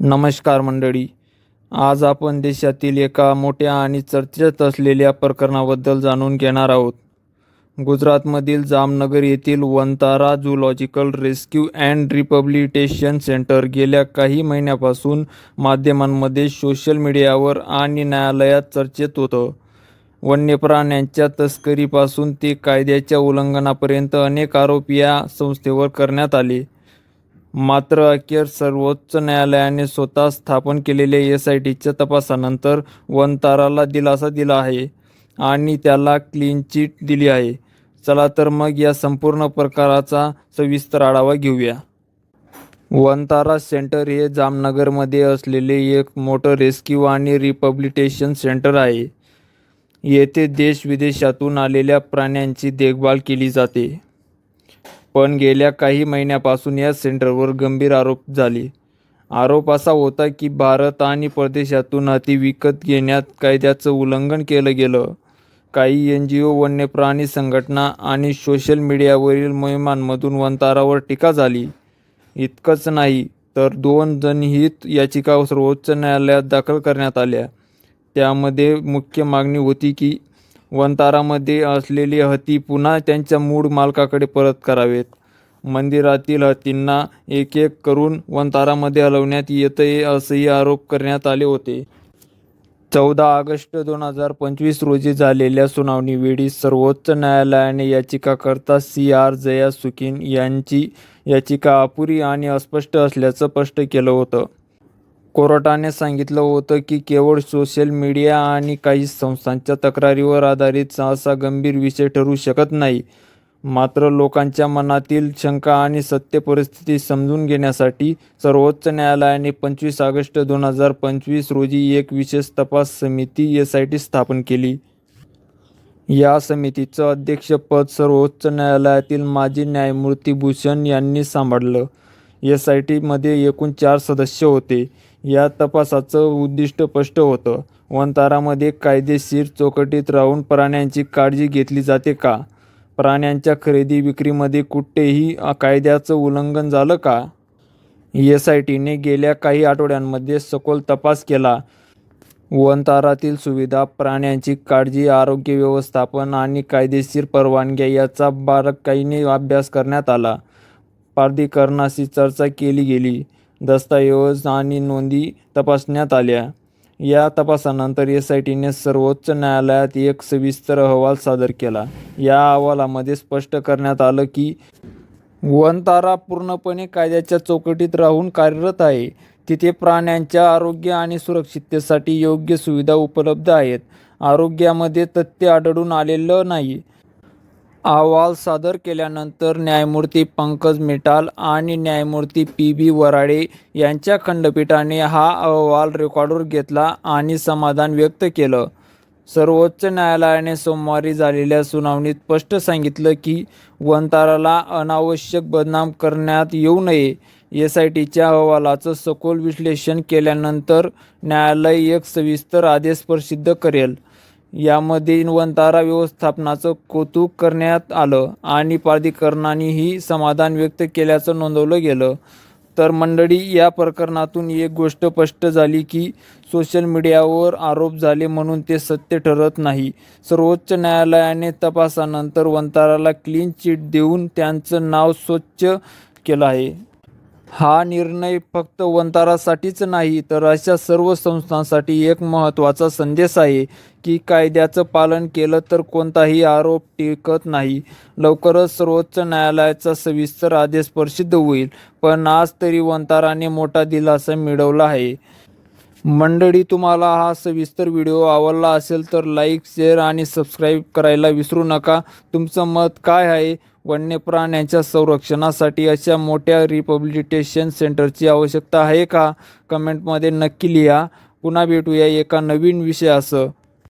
नमस्कार मंडळी. आज आपण देशातील एका मोठ्या आणि चर्चेत असलेल्या प्रकरणाबद्दल जाणून घेणार आहोत. गुजरातमधील जामनगर येथील Vantara zoological rescue and rehabilitation centre गेल्या काही महिन्यापासून माध्यमांमध्ये सोशल मीडियावर आणि न्यायालयात चर्चेत होतं. वन्य प्राण्यांच्या तस्करीपासून ते कायद्याच्या उल्लंघनापर्यंत अनेक आरोप या संस्थेवर करण्यात आले. मात्र अखेर सर्वोच्च न्यायालयाने स्वतः स्थापन केलेल्या एस आय टीच्या तपासानंतर वनताराला दिलासा दिला आहे आणि त्याला क्लीन चिट दिली आहे. चला तर मग या संपूर्ण प्रकाराचा सविस्तर आढावा घेऊया. वनतारा सेंटर हे जामनगरमध्ये असलेले एक मोठं रेस्क्यू आणि रिपब्लिटेशन सेंटर आहे. येथे देश विदेशातून आलेल्या प्राण्यांची देखभाल केली जाते. पण गेल्या काही महिन्यापासून या सेंटरवर गंभीर आरोप झाले. आरोप असा होता की भारत आणि परदेशातून हाती विकत घेण्यात कायद्याचं उल्लंघन केलं गेलं. काही एन जी ओ वन्य प्राणी संघटना आणि सोशल मीडियावरील मोहिमांमधून वंतारावर टीका झाली. इतकंच नाही तर दोन जनहित याचिका सर्वोच्च न्यायालयात दाखल करण्यात आल्या. त्यामध्ये मुख्य मागणी होती की वनतारामध्ये असलेली हत्ती पुन्हा त्यांच्या मूळ मालकाकडे परत करावेत. मंदिरातील हत्तींना एक एक करून वनतारामध्ये हलवण्यात येतंय असेही आरोप करण्यात आले होते. चौदा ऑगस्ट दोन हजार पंचवीस रोजी झालेल्या सुनावणीवेळी सर्वोच्च न्यायालयाने याचिकाकर्ता सी आर जया सुकीन यांची याचिका अपुरी आणि अस्पष्ट असल्याचं स्पष्ट केलं होतं. कोर्टाने सांगितलं होतं की केवळ सोशल मीडिया आणि काही संस्थांच्या तक्रारीवर आधारित असा गंभीर विषय ठरू शकत नाही. मात्र लोकांच्या मनातील शंका आणि सत्य परिस्थिती समजून घेण्यासाठी सर्वोच्च न्यायालयाने पंचवीस ऑगस्ट दोन हजार पंचवीस रोजी एक विशेष तपास समिती एस आय टी स्थापन केली. या समितीचं अध्यक्षपद सर्वोच्च न्यायालयातील माजी न्यायमूर्ती भूषण यांनी सांभाळलं. एस आय टीमध्ये एकूण चार सदस्य होते. या तपासाचं उद्दिष्ट स्पष्ट होतं. वनतारामध्ये कायदेशीर चौकटीत राहून प्राण्यांची काळजी घेतली जाते का? प्राण्यांच्या खरेदी विक्रीमध्ये कुठेही कायद्याचं उल्लंघन झालं का? एस आय टीने गेल्या काही आठवड्यांमध्ये सखोल तपास केला. वनतारातील सुविधा प्राण्यांची काळजी आरोग्य व्यवस्थापन आणि कायदेशीर परवानग्या याचा बारकाईने अभ्यास करण्यात आला. प्राधिकरणाशी चर्चा केली गेली. दस्तऐवज आणि नोंदी तपासण्यात आल्या. या तपासानंतर एस आय टीने सर्वोच्च न्यायालयात एक सविस्तर अहवाल सादर केला. या अहवालामध्ये स्पष्ट करण्यात आलं की वनतारा पूर्णपणे कायद्याच्या चौकटीत राहून कार्यरत आहे. तिथे प्राण्यांच्या आरोग्य आणि सुरक्षिततेसाठी योग्य सुविधा उपलब्ध आहेत. आरोग्यामध्ये तथ्य आढळून आलेलं नाही. अहवाल सादर केल्यानंतर न्यायमूर्ती पंकज मिटाल आणि न्यायमूर्ती पी बी वराडे यांच्या खंडपीठाने हा अहवाल रेकॉर्डवर घेतला आणि समाधान व्यक्त केलं. सर्वोच्च न्यायालयाने सोमवारी झालेल्या सुनावणीत स्पष्ट सांगितलं की वनताराला अनावश्यक बदनाम करण्यात येऊ नये. एस आय टीच्या अहवालाचं सखोल विश्लेषण केल्यानंतर न्यायालय एक सविस्तर आदेश प्रसिद्ध करेल. यामध्ये वनतारा व्यवस्थापनाचं कौतुक करण्यात आलं आणि प्राधिकरणानेही समाधान व्यक्त केल्याचं नोंदवलं गेलं. तर मंडळी या प्रकरणातून एक गोष्ट स्पष्ट झाली की सोशल मीडियावर आरोप झाले म्हणून ते सत्य ठरत नाही. सर्वोच्च न्यायालयाने तपासानंतर वंताराला क्लीन चिट देऊन त्यांचं नाव स्वच्छ केलं आहे. हा निर्णय फक्त वंतारासाठीच नाही तर अशा सर्व संस्थांसाठी एक महत्त्वाचा संदेश आहे की कायद्याचं पालन केलं तर कोणताही आरोप टिकत नाही. लवकरच सर्वोच्च न्यायालयाचा सविस्तर आदेश प्रसिद्ध होईल पण आज तरी वंताराने मोठा दिलासा मिळवला आहे. मंडळी तुम्हाला हा सविस्तर व्हिडिओ आवडला असेल तर लाईक शेअर आणि सबस्क्राईब करायला विसरू नका. तुमचं मत काय आहे? वन्य प्राण्यांच्या संरक्षणासाठी अशा मोठ्या रिपब्लिटेशन सेंटरची आवश्यकता आहे का? कमेंटमध्ये नक्की लिहा. पुन्हा भेटूया एका नवीन विषयासह.